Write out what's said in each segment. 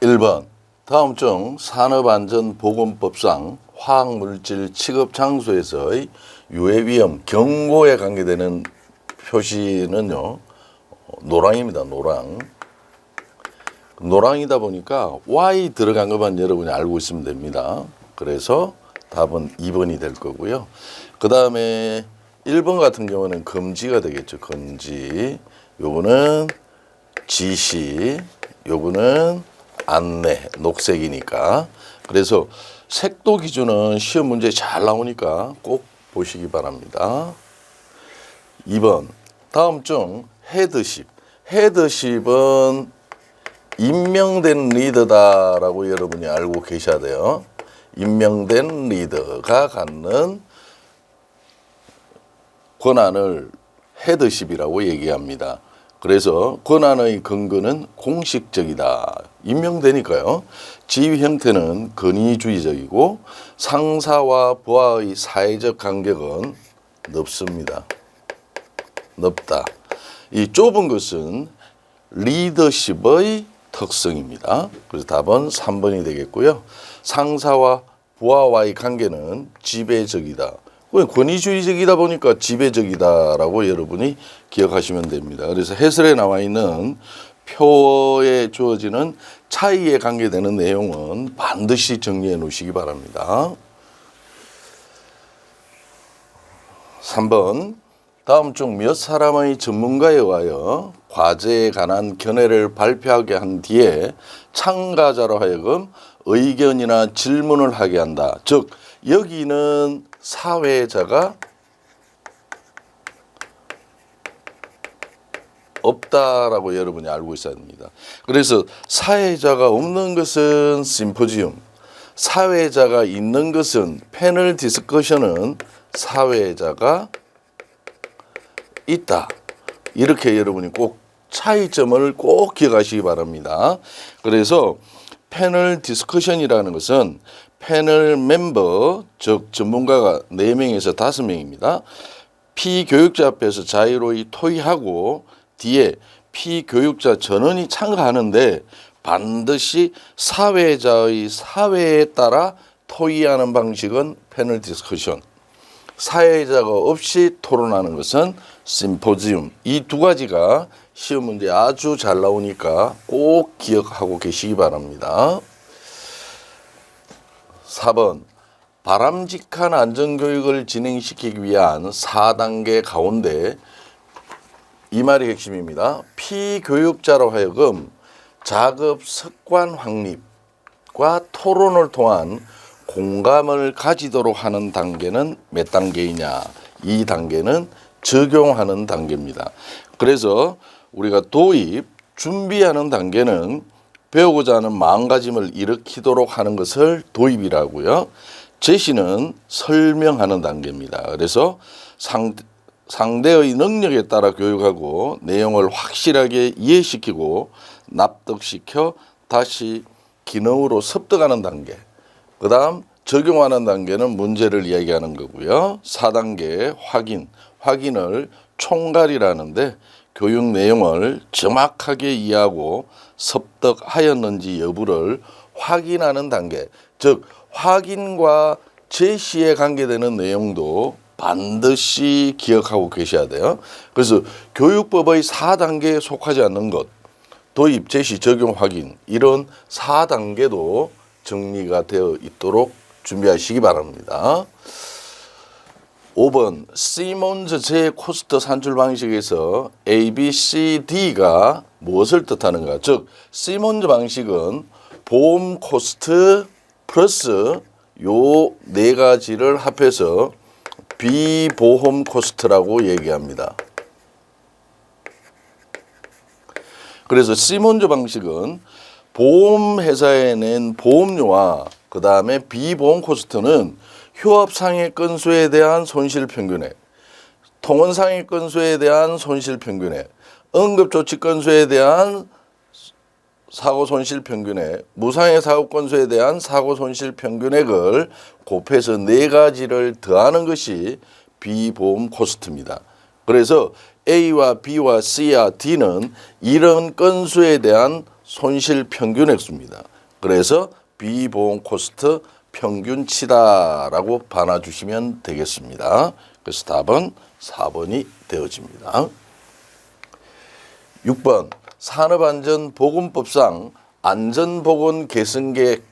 1번. 다음 중 산업안전보건법상 화학물질 취급 장소에서의 유해 위험 경고에 관계되는 표시는요 어, 노랑입니다 노랑. 노랑이다 보니까 Y 들어간 것만 여러분이 알고 있으면 됩니다. 그래서 답은 2번이 될 거고요. 그 다음에 1번 같은 경우는 금지가 되겠죠 금지. 요거는 지시 요거는 안내 녹색이니까 그래서 색도 기준은 시험 문제 잘 나오니까 꼭 보시기 바랍니다. 2번 다음 중 헤드십 헤드십은 임명된 리더다라고 여러분이 알고 계셔야 돼요. 임명된 리더가 갖는 권한을 헤드십이라고 얘기합니다. 그래서 권한의 근거는 공식적이다. 임명되니까요. 지위 형태는 권위주의적이고 상사와 부하의 사회적 간격은 넓습니다. 넓다. 이 좁은 것은 리더십의 특성입니다. 그래서 답은 3번이 되겠고요. 상사와 부하와의 관계는 지배적이다. 왜 권위주의적이다 보니까 지배적이다라고 여러분이 기억하시면 됩니다. 그래서 해설에 나와 있는 표에 주어지는 차이에 관계되는 내용은 반드시 정리해 놓으시기 바랍니다. 3번 다음 중 몇 사람의 전문가에 의하여 과제에 관한 견해를 발표하게 한 뒤에 참가자로 하여금 의견이나 질문을 하게 한다. 즉 여기는 사회자가 없다라고 여러분이 알고 있어야 됩니다. 그래서 사회자가 없는 것은 심포지움, 사회자가 있는 것은 패널 디스커션은 사회자가 있다. 이렇게 여러분이 꼭 차이점을 꼭 기억하시기 바랍니다. 그래서 패널 디스커션이라는 것은 패널 멤버 즉 전문가가 4명에서 5명입니다. 피교육자 앞에서 자유로이 토의하고 뒤에 피교육자 전원이 참가하는데 반드시 사회자의 사회에 따라 토의하는 방식은 패널 디스커션. 사회자가 없이 토론하는 것은 심포지움. 이 두 가지가 시험 문제 아주 잘 나오니까 꼭 기억하고 계시기 바랍니다. 4번 바람직한 안전교육을 진행시키기 위한 4단계 가운데 이 말이 핵심입니다. 피교육자로 하여금 작업 습관 확립과 토론을 통한 공감을 가지도록 하는 단계는 몇 단계이냐? 이 단계는 적용하는 단계입니다. 그래서 우리가 도입, 준비하는 단계는 배우고자 하는 마음가짐을 일으키도록 하는 것을 도입이라고요. 제시는 설명하는 단계입니다. 그래서 상, 상대의 능력에 따라 교육하고 내용을 확실하게 이해시키고 납득시켜 다시 기능으로 습득하는 단계. 그 다음 적용하는 단계는 문제를 이야기하는 거고요. 4단계 확인. 확인을 총괄이라는데 교육 내용을 정확하게 이해하고 섭득하였는지 여부를 확인하는 단계. 즉 확인과 제시에 관계되는 내용도 반드시 기억하고 계셔야 돼요. 그래서 교육법의 4단계에 속하지 않는 것, 도입, 제시, 적용, 확인 이런 4단계도 정리가 되어 있도록 준비하시기 바랍니다. 5번 시몬즈 제 코스트 산출 방식에서 A, B, C, D가 무엇을 뜻하는가? 즉 시몬즈 방식은 보험 코스트 플러스 요 네 가지를 합해서 비보험 코스트라고 얘기합니다. 그래서 시몬즈 방식은 보험 회사에 낸 보험료와 그 다음에 비보험 코스트는 휴업 상해 건수에 대한 손실 평균액, 통원 상해 건수에 대한 손실 평균액, 응급 조치 건수에 대한 사고 손실 평균액, 무상해 사고 건수에 대한 사고 손실 평균액을 곱해서 네 가지를 더하는 것이 비보험 코스트입니다. 그래서 A와 B와 C와 D는 이런 건수에 대한 손실 평균 액수입니다. 그래서 비보험 코스트 평균치다라고 반화 주시면 되겠습니다. 그래서 답은 4번이 되어집니다. 6번 산업안전보건법상 안전보건 개선계획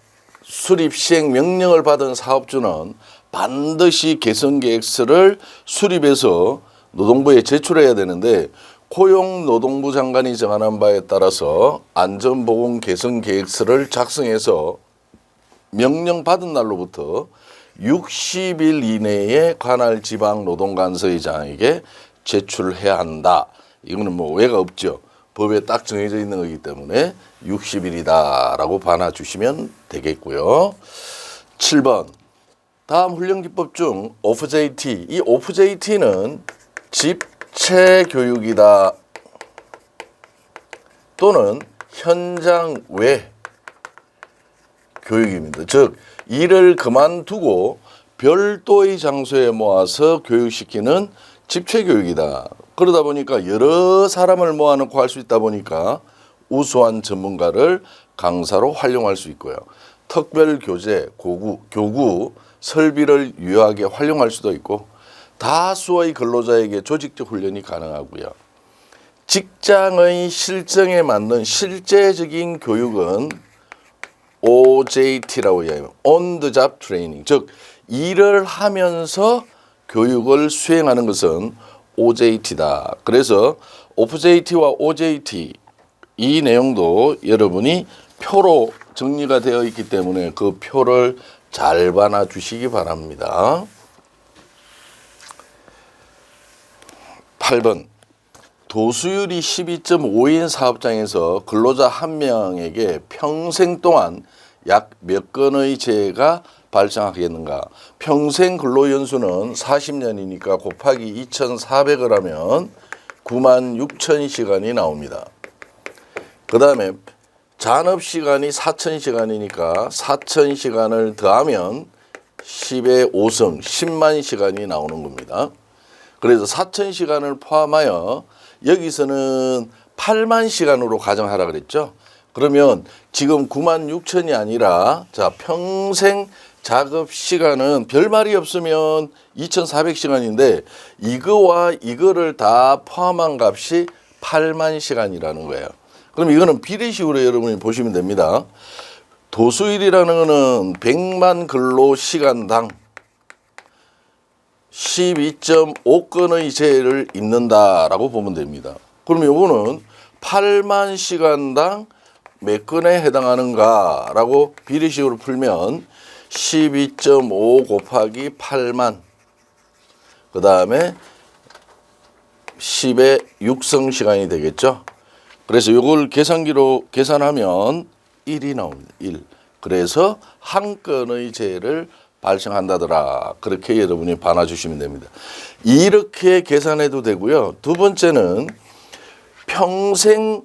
수립 시행 명령을 받은 사업주는 반드시 개선계획서를 수립해서 노동부에 제출해야 되는데 고용노동부 장관이 정하는 바에 따라서 안전보건 개선 계획서를 작성해서 명령 받은 날로부터 60일 이내에 관할 지방 노동간서의장에게 제출해야 한다. 이거는 뭐 외가 없죠. 법에 딱 정해져 있는 거기 때문에 60일이다라고 반화 주시면 되겠고요. 7번 다음 훈련기법 중 OFJT 이 OFJT는 집체 교육이다 또는 현장 외 교육입니다. 즉 일을 그만두고 별도의 장소에 모아서 교육시키는 집체 교육이다. 그러다 보니까 여러 사람을 모아놓고 할 수 있다 보니까 우수한 전문가를 강사로 활용할 수 있고요. 특별 교재, 고구, 교구, 설비를 유효하게 활용할 수도 있고 다수의 근로자에게 조직적 훈련이 가능하고요. 직장의 실정에 맞는 실제적인 교육은 OJT라고 이야기합니다. On the job training. 즉 일을 하면서 교육을 수행하는 것은 OJT다. 그래서 OJT와 OJT 이 내용도 여러분이 표로 정리가 되어 있기 때문에 그 표를 잘 봐놔 주시기 바랍니다. 8번 도수율이 12.5인 사업장에서 근로자 한 명에게 평생 동안 약 몇 건의 재해가 발생하겠는가? 평생 근로 연수는 40년이니까 곱하기 2,400을 하면 9만 6천 시간이 나옵니다. 그 다음에 잔업 시간이 4천 시간이니까 4천 시간을 더하면 10의 5승 10만 시간이 나오는 겁니다. 그래서 4천 시간을 포함하여 여기서는 8만 시간으로 가정하라 그랬죠. 그러면 지금 9만 6천이 아니라 자 평생 작업 시간은 별 말이 없으면 2,400시간인데 이거와 이거를 다 포함한 값이 8만 시간이라는 거예요. 그럼 이거는 비례식으로 여러분이 보시면 됩니다. 도수일이라는 거는 100만 근로 시간당 12.5건의 재해를 입는다라고 보면 됩니다. 그러면 요거는 8만 시간당 몇 건에 해당하는가라고 비례식으로 풀면 12.5 곱하기 8만 그 다음에 10의 6성 시간이 되겠죠. 그래서 이걸 계산기로 계산하면 1이 나옵니다. 1. 그래서 한 건의 재해를 발생한다더라. 그렇게 여러분이 반화 주시면 됩니다. 이렇게 계산해도 되고요. 두 번째는 평생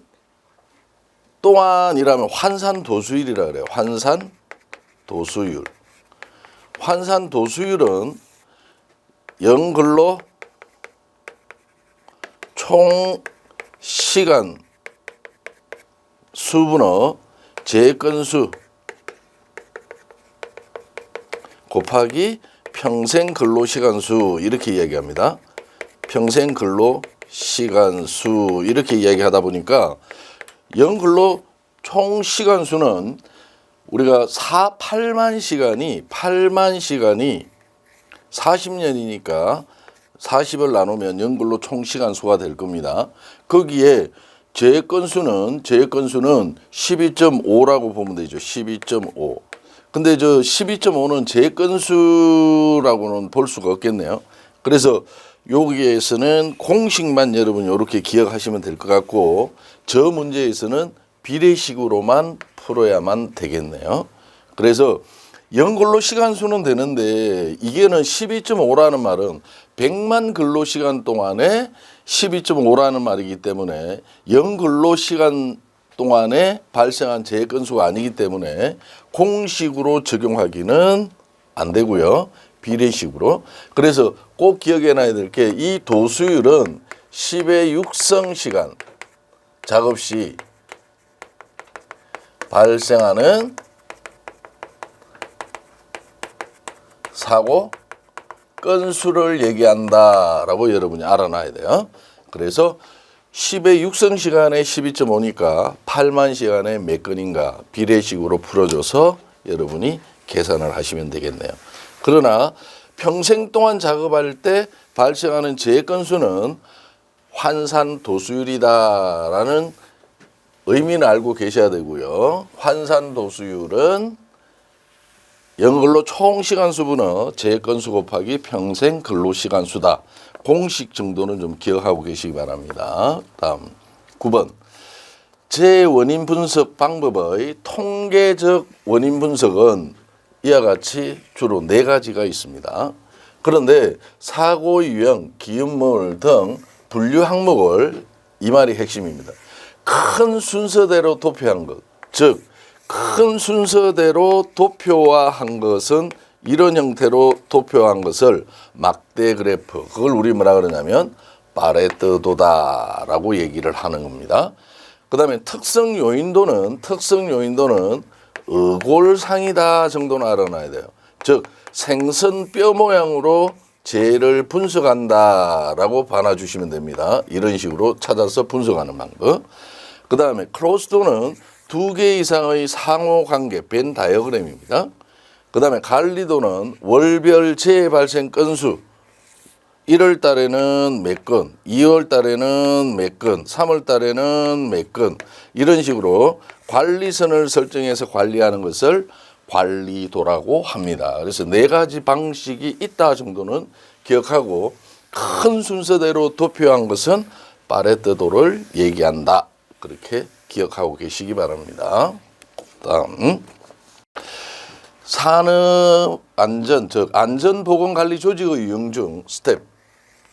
동안이라면 환산 도수율이라 그래요. 환산 도수율. 환산 도수율은 영글로 총 시간 수분어 재건수 곱하기 평생 근로 시간 수 이렇게 이야기합니다. 평생 근로 시간 수 이렇게 이야기하다 보니까 영근로 총 시간 수는 우리가 4, 8만 시간이 8만 시간이 40년이니까 40을 나누면 연근로 총 시간 수가 될 겁니다. 거기에 재해 건수는 재해 건수는 12.5라고 보면 되죠. 12.5. 근데 저 12.5는 재해 건수라고는 볼 수가 없겠네요. 그래서 여기에서는 공식만 여러분 이렇게 기억하시면 될 것 같고 저 문제에서는 비례식으로만 풀어야만 되겠네요. 그래서 연근로 시간 수는 되는데 이게는 12.5라는 말은 100만 근로 시간 동안에 12.5라는 말이기 때문에 연근로 시간 동안에 발생한 재해 건수가 아니기 때문에 공식으로 적용하기는 안 되고요. 비례식으로. 그래서 꼭 기억해 놔야 될 게 이 도수율은 10의 6성 시간 작업 시 발생하는 사고 건수를 얘기한다라고 여러분이 알아놔야 돼요. 그래서 10의 6성 시간에 12.5니까 8만 시간에 몇 건인가 비례식으로 풀어줘서 여러분이 계산을 하시면 되겠네요. 그러나 평생 동안 작업할 때 발생하는 재해 건수는 환산 도수율이다라는 의미는 알고 계셔야 되고요. 환산 도수율은 영어로 총 시간 수분의 재 건수 곱하기 평생 근로 시간 수다. 공식 정도는 좀 기억하고 계시기 바랍니다. 다음 9번 재 원인 분석 방법의 통계적 원인 분석은 이와 같이 주로 네 가지가 있습니다. 그런데 사고 유형, 기음물 등 분류 항목을 이 말이 핵심입니다. 큰 순서대로 도표한 것, 즉 큰 순서대로 도표화한 것은 이런 형태로 도표한 것을 막대 그래프, 그걸 우리 뭐라 그러냐면 파레트도다라고 얘기를 하는 겁니다. 그 다음에 특성 요인도는 특성 요인도는 의골상이다 정도는 알아놔야 돼요. 즉 생선 뼈 모양으로 재를 분석한다라고 봐놔주시면 됩니다. 이런 식으로 찾아서 분석하는 방법. 그 다음에 클로스도는 두 개 이상의 상호 관계 벤 다이어그램입니다. 그 다음에 관리도는 월별 재해 발생 건수 1월 달에는 몇 건, 2월 달에는 몇 건, 3월 달에는 몇 건, 이런 식으로 관리선을 설정해서 관리하는 것을 관리도라고 합니다. 그래서 네 가지 방식이 있다 정도는 기억하고 큰 순서대로 도표한 것은 파레트도를 얘기한다. 그렇게 기억하고 계시기 바랍니다. 다음. 산업 안전, 즉 안전 보건 관리 조직의 유형 중 스텝,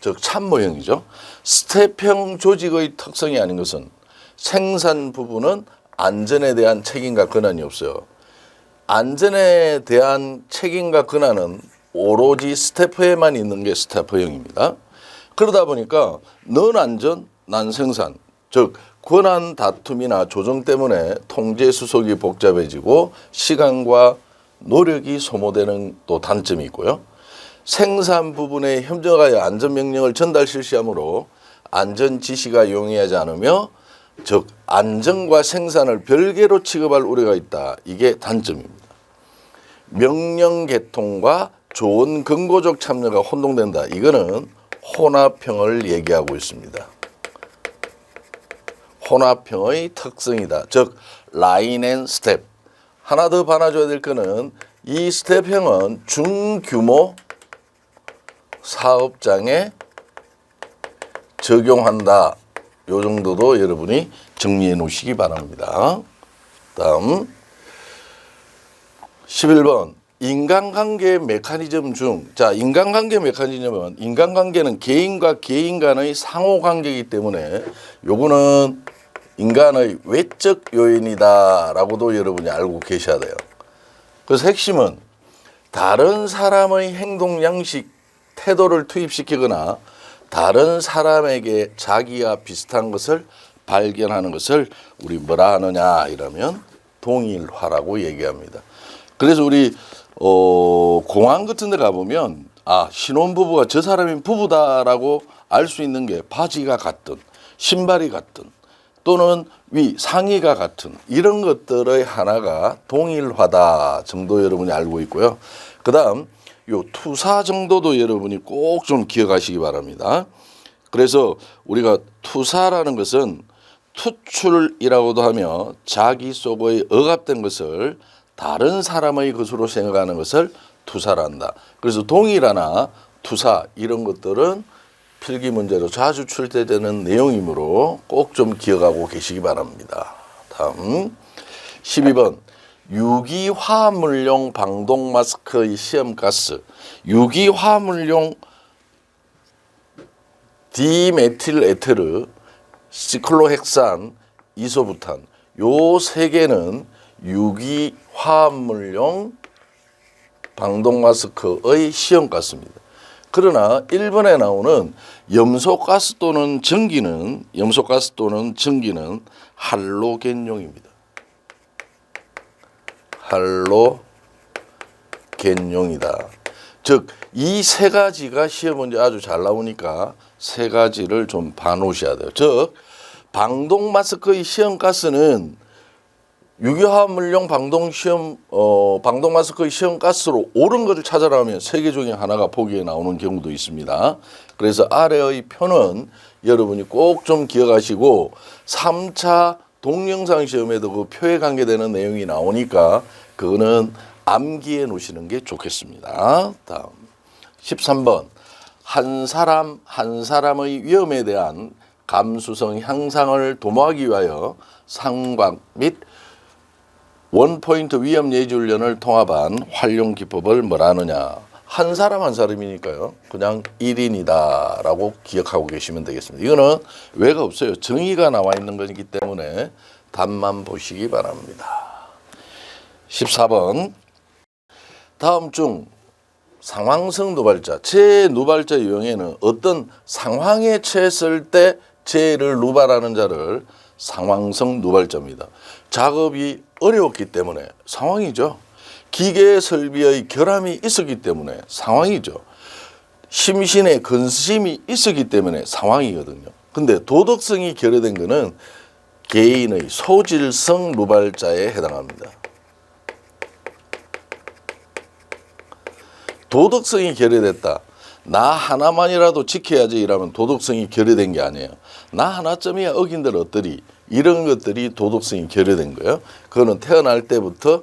즉 참모형이죠. 스텝형 조직의 특성이 아닌 것은 생산 부분은 안전에 대한 책임과 권한이 없어요. 안전에 대한 책임과 권한은 오로지 스태프에만 있는 게 스태프형입니다. 그러다 보니까 넌 안전, 난 생산, 즉 권한 다툼이나 조정 때문에 통제 수속이 복잡해지고 시간과 노력이 소모되는 또 단점이 있고요. 생산 부분에 협력하여 안전 명령을 전달 실시하므로 안전 지시가 용이하지 않으며 즉 안전과 생산을 별개로 취급할 우려가 있다. 이게 단점입니다. 명령 개통과 좋은 근거적 참여가 혼동된다. 이거는 혼합형을 얘기하고 있습니다. 혼합형의 특성이다. 즉 라인 앤 스텝. 하나 더 봐놔줘야 될 거는 이 스텝형은 중규모 사업장에 적용한다. 요 정도도 여러분이 정리해 놓으시기 바랍니다. 다음 11번 인간관계 메커니즘 중, 자, 인간관계 메커니즘은 인간관계는 개인과 개인 간의 상호관계이기 때문에 요거는 인간의 외적 요인이다라고도 여러분이 알고 계셔야 돼요. 그래서 핵심은 다른 사람의 행동 양식, 태도를 투입시키거나 다른 사람에게 자기와 비슷한 것을 발견하는 것을 우리 뭐라 하느냐 이러면 동일화라고 얘기합니다. 그래서 우리 어 공항 같은 데 가보면 아 신혼부부가 저 사람이 부부다라고 알 수 있는 게 바지가 같든 신발이 같든 또는 위 상의가 같은 이런 것들의 하나가 동일화다 정도 여러분이 알고 있고요. 그 다음 요 투사 정도도 여러분이 꼭 좀 기억하시기 바랍니다. 그래서 우리가 투사라는 것은 투출이라고도 하며 자기 속의 억압된 것을 다른 사람의 것으로 생각하는 것을 투사란다. 그래서 동일하나 투사 이런 것들은 필기 문제로 자주 출제되는 내용이므로 꼭 좀 기억하고 계시기 바랍니다. 다음 12번 유기화합물용 방독 마스크의 시험가스 유기화합물용 디메틸 에테르 시클로헥산 이소부탄 요 세 개는 유기화합물용 방독 마스크의 시험가스입니다. 그러나 1번에 나오는 염소가스 또는 전기는 염소가스 또는 전기는 할로겐용입니다. 할로겐용이다. 즉 이 세 가지가 시험 문제 아주 잘 나오니까 세 가지를 좀 봐놓으셔야 돼요. 즉 방동 마스크의 시험 가스는 유기화합물용 방동 시험 어 방동 마스크의 시험 가스로 옳은 것을 찾아라면 세 개 중에 하나가 보기에 나오는 경우도 있습니다. 그래서 아래의 표는 여러분이 꼭 좀 기억하시고 3차 동영상 시험에도 그 표에 관계되는 내용이 나오니까 그거는 암기해 놓으시는 게 좋겠습니다. 다음 13번 한 사람 한 사람의 위험에 대한 감수성 향상을 도모하기 위하여 상관 및 원포인트 위험 예지 훈련을 통합한 활용 기법을 뭐라느냐. 한 사람 한 사람이니까요. 그냥 1인이다라고 기억하고 계시면 되겠습니다. 이거는 왜가 없어요. 정의가 나와 있는 것이기 때문에 답만 보시기 바랍니다. 14번 다음 중 상황성 누발자, 제 누발자 유형에는 어떤 상황에 처했을 때 제를 누발하는 자를 상황성 누발자입니다. 작업이 어려웠기 때문에 상황이죠. 기계 설비의 결함이 있었기 때문에 상황이죠. 심신의 근심이 있었기 때문에 상황이거든요. 근데 도덕성이 결여된 것은 개인의 소질성 누발자에 해당합니다. 도덕성이 결여됐다. 나 하나만이라도 지켜야지 이러면 도덕성이 결여된 게 아니에요. 나 하나쯤이야 어긴들 어떠리 이런 것들이 도덕성이 결여된 거예요. 그거는 태어날 때부터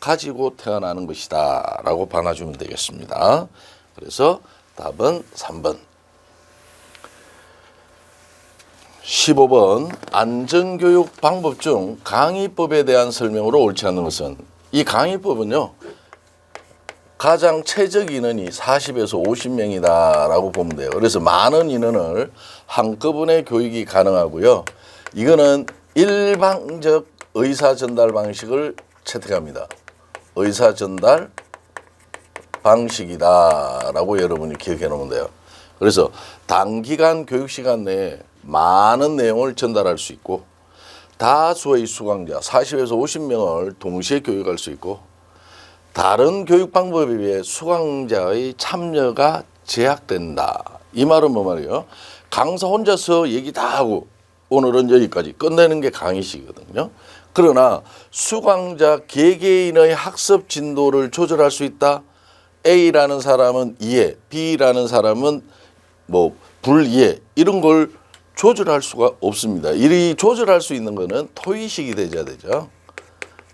가지고 태어나는 것이다 라고 반아주면 되겠습니다. 그래서 답은 3번. 15번 안전교육 방법 중 강의법에 대한 설명으로 옳지 않은 것은 이 강의법은요. 가장 최적 인원이 40에서 50명이다 라고 보면 돼요. 그래서 많은 인원을 한꺼번에 교육이 가능하고요. 이거는 일방적 의사 전달 방식을 채택합니다. 의사 전달 방식이다라고 여러분이 기억해 놓으면 돼요. 그래서 단기간 교육 시간 내에 많은 내용을 전달할 수 있고 다수의 수강자 40에서 50명을 동시에 교육할 수 있고 다른 교육 방법에 비해 수강자의 참여가 제약된다. 이 말은 뭐 말이에요? 강사 혼자서 얘기 다 하고 오늘은 여기까지 끝내는 게 강의시거든요. 그러나 수강자 개개인의 학습 진도를 조절할 수 있다. A라는 사람은 이해, B라는 사람은 뭐 불이해 이런 걸 조절할 수가 없습니다. 이 조절할 수 있는 거는 토의식이 되져야 되죠.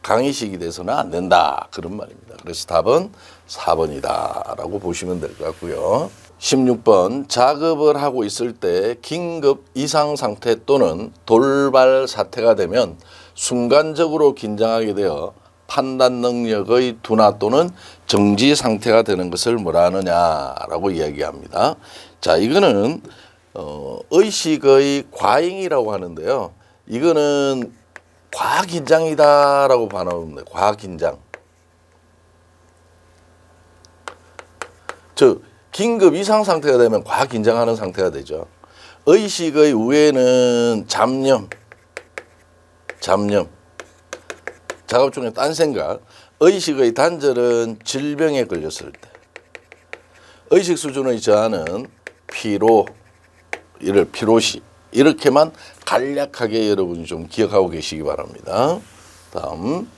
강의식이 돼서는 안 된다. 그런 말입니다. 그래서 답은 4번이다 라고 보시면 될 것 같고요. 16번 작업을 하고 있을 때 긴급 이상 상태 또는 돌발 사태가 되면 순간적으로 긴장하게 되어 판단 능력의 둔화 또는 정지 상태가 되는 것을 뭐라 하느냐라고 이야기합니다. 자, 이거는 어, 의식의 과잉이라고 하는데요. 이거는 과긴장이다라고 반응합니다. 과긴장. 즉 긴급 이상 상태가 되면 과긴장하는 상태가 되죠. 의식의 우에는 잡념, 잡념, 작업 중에 딴 생각. 의식의 단절은 질병에 걸렸을 때. 의식 수준의 저하는 피로, 이를 피로시 이렇게만 간략하게 여러분이 좀 기억하고 계시기 바랍니다. 다음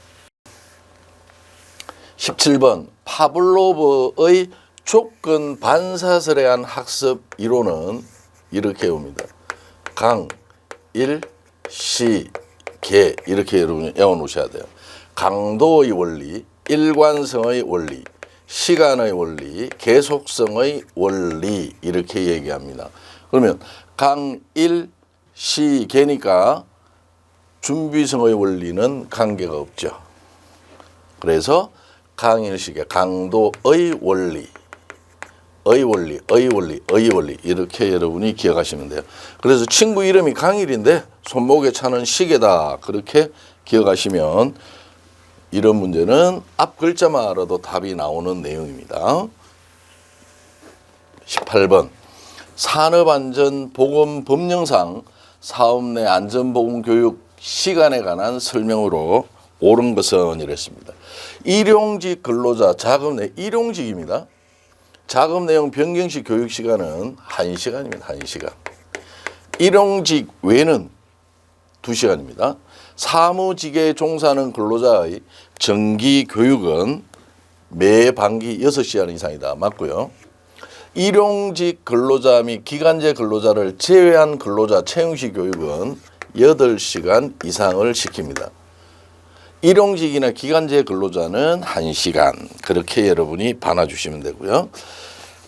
17번 파블로브의 조건 반사설에 한 학습 이론은 이렇게 옵니다. 강, 일, 시, 개 이렇게 여러분이 외워놓으셔야 돼요. 강도의 원리, 일관성의 원리, 시간의 원리, 계속성의 원리 이렇게 얘기합니다. 그러면 강일 시 개니까 준비성의 원리는 관계가 없죠. 그래서 강일식의 강도의 원리, 의 원리, 의 원리, 의 원리 이렇게 여러분이 기억하시면 돼요. 그래서 친구 이름이 강일인데 손목에 차는 시계다 그렇게 기억하시면 이런 문제는 앞 글자만 알아도 답이 나오는 내용입니다. 18번 산업안전보건법령상 사업 내 안전보건 교육 시간에 관한 설명으로 옳은 것은 이랬습니다. 일용직 근로자 자금 내 일용직입니다. 자금 내용 변경 시 교육 시간은 1시간입니다. 1시간. 일용직 외는 2시간입니다. 사무직에 종사하는 근로자의 정기 교육은 매 반기 6시간 이상이다. 맞고요. 일용직 근로자 및 기간제 근로자를 제외한 근로자 채용시 교육은 8시간 이상을 시킵니다. 일용직이나 기간제 근로자는 1시간 그렇게 여러분이 반아 주시면 되고요.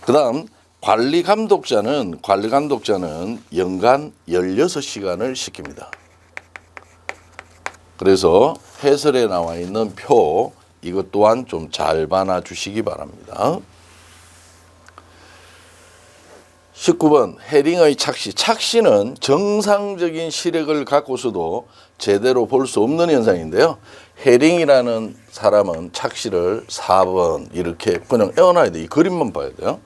그다음 관리 감독자는 관리 감독자는 연간 16시간을 시킵니다. 그래서 해설에 나와 있는 표 이것 또한 좀잘 봐놔 주시기 바랍니다. 19번 해링의 착시. 착시는 정상적인 시력을 갖고서도 제대로 볼 수 없는 현상인데요. 해링이라는 사람은 착시를 4번 이렇게 그냥 떼어놔야 돼. 이 그림만 봐야 돼요.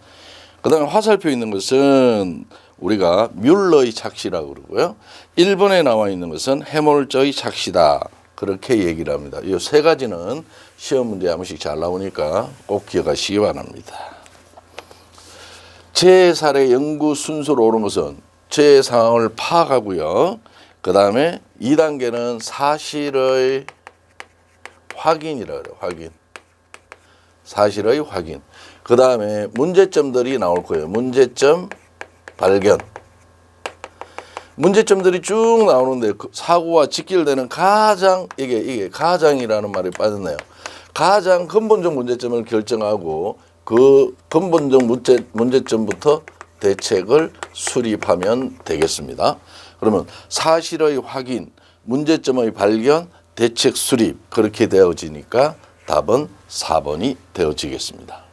그 다음에 화살표 있는 것은 우리가 뮬러의 착시라고 그러고요. 1번에 나와 있는 것은 해몰저의 착시다. 그렇게 얘기를 합니다. 이 세 가지는 시험 문제 한 번씩 잘 나오니까 꼭 기억하시기 바랍니다. 제 사례 연구 순서로 오른 것은 제 상황을 파악하고요. 그 다음에 2단계는 사실의 확인이라 그래요. 확인. 사실의 확인. 그 다음에 문제점들이 나올 거예요. 문제점 발견. 문제점들이 쭉 나오는데 그 사고와 직결되는 가장 이게 이게 가장이라는 말이 빠졌네요. 가장 근본적 문제점을 결정하고 그 근본적 문제 문제점부터 대책을 수립하면 되겠습니다. 그러면 사실의 확인, 문제점의 발견, 대책 수립 그렇게 되어지니까 답은 4번이 되어지겠습니다.